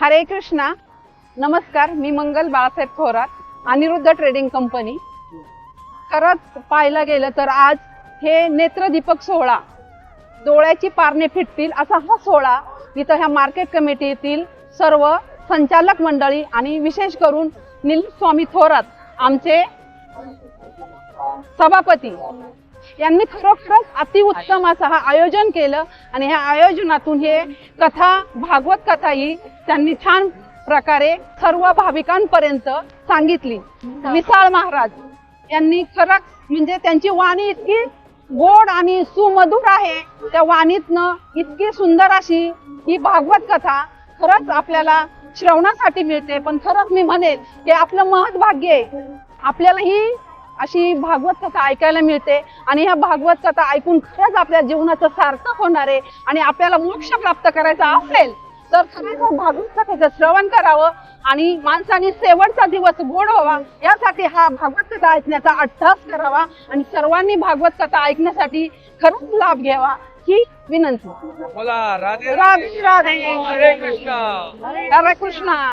हरे कृष्णा. नमस्कार मी मंगल बाळासाहेब थोरात अनिरुद्ध ट्रेडिंग कंपनी. खरंच पाहायला गेलं तर आज हे नेत्रदीपक सोहळा डोळ्याची पारणे फिटतील असा हा सोहळा इथं ह्या मार्केट कमिटीतील सर्व संचालक मंडळी आणि विशेष करून नील स्वामी थोरात आमचे सभापती. यांनी खरोखरच अतिउत्तम असं हा आयोजन केलं. आणि ह्या आयोजनातून हे कथा भागवत कथा ही त्यांनी छान प्रकारे सर्व भाविकांपर्यंत सांगितली. मिसाळ महाराज यांनी खरंच म्हणजे त्यांची वाणी इतकी गोड आणि सुमधुर आहे. त्या वाणीतनं इतकी सुंदर अशी ही भागवत कथा खरंच आपल्याला श्रवणासाठी मिळते. पण खरंच मी म्हणेल की आपलं महत् भाग्य आहे. आपल्याला ही अशी भागवत कथा ऐकायला मिळते. आणि ह्या भागवत कथा ऐकून खरंच आपल्या जीवनाचं सार्थक होणार आहे. आणि आपल्याला मोक्ष प्राप्त करायचा असेल तर खरंच भागवत कथेचं श्रवण करावं. आणि माणसाने शेवटचा दिवस गोड व्हावा यासाठी हा भागवत कथा ऐकण्याचा अट्टहास करावा. आणि सर्वांनी भागवत कथा ऐकण्यासाठी खरंच लाभ घ्यावा ही विनंती. राधे राधे. हरे कृष्णा. हरे कृष्णा.